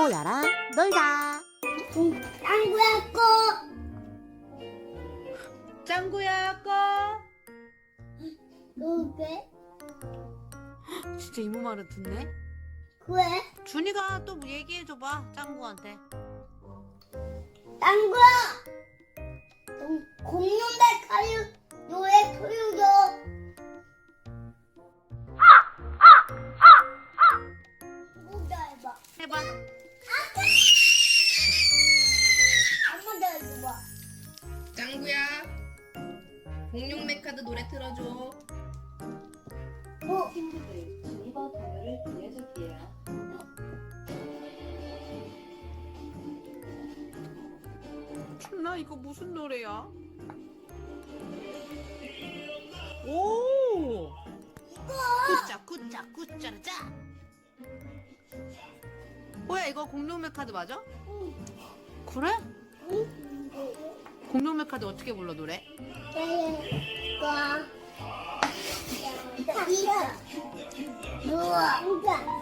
호야랑 놀자. 짱구야 꺼. 짱구야 꺼. 누구게? 진짜 이모 말을 듣네. 왜? 준이가 또 얘기해줘봐 짱구한테. 짱구야. 넌공 짱구야 공룡 메카드 노래 틀어줘 어? 친구들 이번 동요를 들려줄게요. 준아 이거 무슨 노래야? 오. 굿자 굿자 굿자르자. 뭐야 이거 공룡 메 카드 맞아? 그래? 공룡메 카드 어떻게 불러 노래? 누워.